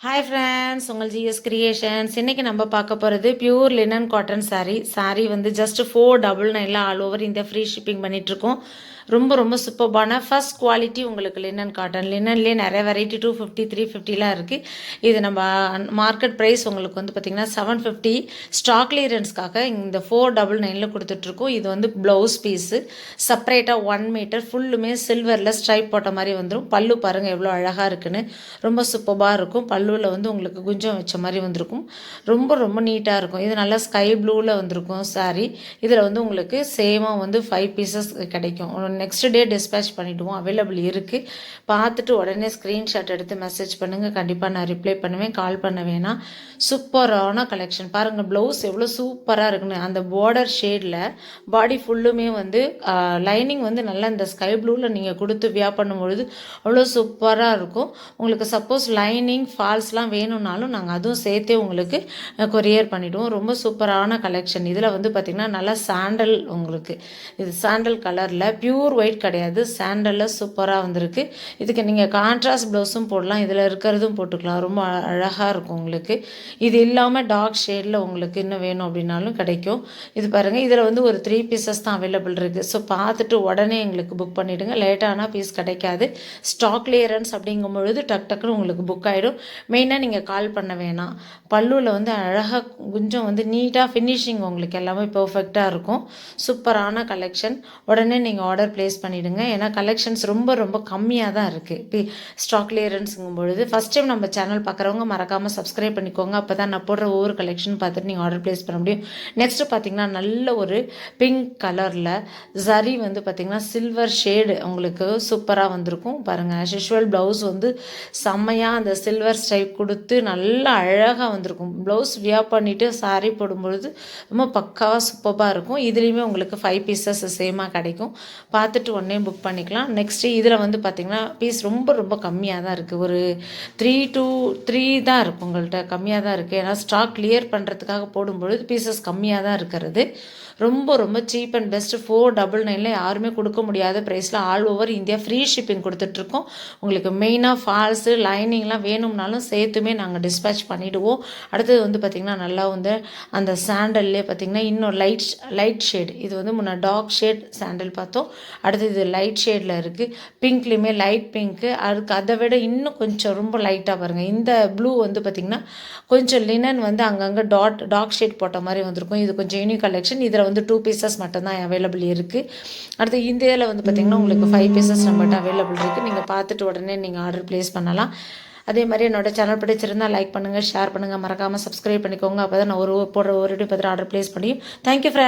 Hi friends உங்கள் GS creations இன்றைக்கி நம்ம பார்க்க போகிறது pure linen cotton saree saree வந்து ஜஸ்ட் ஃபோர் டபுள் நைனில் all over India free shipping பண்ணிகிட்ருக்கோம் ரொம்ப ரொம்ப சூப்பர்பான ஃபஸ்ட் குவாலிட்டி உங்களுக்கு லினன் காட்டன் லினன்லேயே நிறைய வெரைட்டி டூ ஃபிஃப்டி த்ரீ ஃபிஃப்டிலாம் இருக்குது இது நம்ம மார்க்கெட் ப்ரைஸ் உங்களுக்கு வந்து பார்த்திங்கன்னா செவன் ஃபிஃப்டி ஸ்டாக் கிளியரன்ஸ்க்காக இந்த ஃபோர் டபுள் நைனில் கொடுத்துட்ருக்கோம். இது வந்து ப்ளவுஸ் பீஸு செப்பரேட்டாக ஒன் மீட்டர் ஃபுல்லுமே சில்வரில் ஸ்ட்ரைப் போட்ட மாதிரி வந்துடும் பல்லு பாருங்கள் எவ்வளோ அழகாக இருக்குன்னு. ரொம்ப சூப்பராக இருக்கும். பல்லுவில் வந்து உங்களுக்கு குஞ்சம் வச்ச மாதிரி வந்திருக்கும். ரொம்ப ரொம்ப நீட்டாக இருக்கும். இது நல்லா ஸ்கை ப்ளூவில் வந்திருக்கும் சாரீ இதில் வந்து உங்களுக்கு சேமாக வந்து ஃபைவ் பீசஸ் கிடைக்கும். நெக்ஸ்ட் டே டிஸ்பேச் பண்ணிவிடுவோம் அவைலபிள் இருக்குது பார்த்துட்டு உடனே ஸ்க்ரீன்ஷாட் எடுத்து மெசேஜ் பண்ணுங்கள் கண்டிப்பாக நான் ரிப்ளை பண்ணுவேன். கால் பண்ண வேணாம். சூப்பரான கலெக்ஷன் பாருங்கள் ப்ளவுஸ் எவ்வளோ சூப்பராக இருக்குன்னு. அந்த பார்டர் ஷேடில் பாடி ஃபுல்லுமே வந்து லைனிங் வந்து நல்லா இந்த ஸ்கை ப்ளூவில் நீங்கள் கொடுத்து வியா பண்ணும்பொழுது அவ்வளோ சூப்பராக இருக்கும். உங்களுக்கு சப்போஸ் லைனிங் ஃபால்ஸ்லாம் வேணும்னாலும் நாங்கள் அதுவும் சேர்த்தே உங்களுக்கு கொரியர் பண்ணிவிடுவோம் ரொம்ப சூப்பரான கலெக்ஷன் இதில் வந்து பார்த்திங்கன்னா நல்லா சாண்டல் உங்களுக்கு. இது சாண்டல் கலரில் பியூர் ஒயிட் கிடையாது. சாண்டலில் சூப்பராக வந்திருக்கு. இதுக்கு நீங்கள் கான்ட்ராஸ்ட் ப்ளவுஸும் போடலாம். இதில் இருக்கிறதும் போட்டுக்கலாம். ரொம்ப அழகாக இருக்கும் உங்களுக்கு. இது இல்லாமல் டார்க் ஷேடில் உங்களுக்கு இன்னும் வேணும் அப்படின்னாலும் கிடைக்கும். இது பாருங்கள் இதில் வந்து ஒரு த்ரீ பீசஸ் தான் அவைலபிள் இருக்குது ஸோ பார்த்துட்டு உடனே எங்களுக்கு புக் பண்ணிவிடுங்க லேட்டானால் பீஸ் கிடைக்காது. ஸ்டாக் கிளியரன்ஸ் அப்படிங்கும் பொழுது டக் டக்குன்னு உங்களுக்கு புக் ஆகிடும் மெயினாக நீங்கள் கால் பண்ண வேணாம். பல்லுவில் வந்து அழகாக கொஞ்சம் வந்து நீட்டாக ஃபினிஷிங் உங்களுக்கு எல்லாமே பர்ஃபெக்டாக இருக்கும். சூப்பரான கலெக்ஷன் உடனே நீங்கள் ஆர்டர் ப்ளேஸ் பண்ணிவிடுங்க ஏன்னா கலெக்ஷன்ஸ் ரொம்ப ரொம்ப கம்மியாக தான் இருக்குது இப்போ ஸ்டாக் கிளியரன்ஸுங்கும் பொழுது ஃபஸ்ட் டைம் நம்ம சேனல் பார்க்குறவங்க மறக்காமல் சப்ஸ்கிரைப் பண்ணிக்கோங்க. அப்போ தான் நான் போடுற ஒவ்வொரு கலெக்ஷன் பார்த்துட்டு நீங்கள் ஆர்டர் ப்ளேஸ் பண்ண முடியும். நெக்ஸ்ட்டு பார்த்தீங்கன்னா நல்ல ஒரு பிங்க் கலரில் ஜரி வந்து பார்த்திங்கன்னா சில்வர் ஷேடு உங்களுக்கு சூப்பராக வந்திருக்கும். பாருங்கள் ஆஸ் யூஷுவல் ப்ளவுஸ் வந்து செம்மையாக அந்த சில்வர் ஸ்டைப் கொடுத்து நல்லா அழகாக வந்திருக்கும். ப்ளவுஸ் வியா பண்ணிவிட்டு சாரி போடும்பொழுது ரொம்ப பக்காவாக சூப்பராக இருக்கும். இதுலேயுமே உங்களுக்கு ஃபைவ் பீசஸ் சேமாக கிடைக்கும். பார்த்துட்டு உடனே புக் பண்ணிக்கலாம். நெக்ஸ்ட்டு இதில் வந்து பார்த்திங்கன்னா பீஸ் ரொம்ப ரொம்ப கம்மியாக தான் இருக்குது ஒரு த்ரீ டூ த்ரீ தான் இருக்கும் உங்கள்கிட்ட கம்மியாக தான் இருக்குது ஏன்னா ஸ்டாக் கிளியர் பண்ணுறதுக்காக போடும்பொழுது பீசஸ் கம்மியாக தான் இருக்கிறது. ரொம்ப ரொம்ப cheap and best four double நைனில் யாருமே கொடுக்க முடியாத ப்ரைஸில் all over India free shipping கொடுத்துட்ருக்கோம் உங்களுக்கு மெயினாக ஃபால்ஸு லைனிங்லாம் வேணும்னாலும் சேர்த்துமே நாங்கள் டிஸ்பேச் பண்ணிவிடுவோம் அடுத்தது வந்து பார்த்திங்கன்னா நல்லா வந்து அந்த சாண்டல்லே பார்த்திங்கன்னா இன்னும் லைட் லைட் ஷேட் இது வந்து முன்னே டார்க் ஷேட் சாண்டல் பார்த்தோம். அடுத்தது இது லைட் ஷேடில் இருக்குது பிங்க்லேயுமே லைட் பிங்க்கு அதுக்கு அதை விட இன்னும் கொஞ்சம் ரொம்ப லைட்டாக பாருங்கள் இந்த ப்ளூ வந்து பார்த்திங்கன்னா கொஞ்சம் லினன் வந்து அங்கங்கே டாட் டார்க் ஷேட் போட்ட மாதிரி வந்திருக்கும். இது கொஞ்சம் யூனிக் கலெக்ஷன் இதில் வந்து டூ பீசஸ் மட்டும்தான் அவைலபிள் இருக்குது அடுத்து இந்த இதில் வந்து பார்த்திங்கன்னா உங்களுக்கு ஃபைவ் பீசஸ் நம்மகிட்ட அவைலபிள் இருக்குது நீங்கள் பார்த்துட்டு உடனே நீங்கள் ஆர்டர் ப்ளேஸ் பண்ணலாம். அதே மாதிரி என்னோட சேனல் பிடிச்சிருந்தால் லைக் பண்ணுங்கள் ஷேர் பண்ணுங்கள் மறக்காமல் சப்ஸ்கிரைப் பண்ணிக்கோங்க. அப்போ தான் நான் ஒரு போடுற ஒரு வீடியோ பார்த்துட்டு ஆர்டர் ப்ளேஸ் பண்ணி தேங்க்யூ ஃப்ரெண்ட்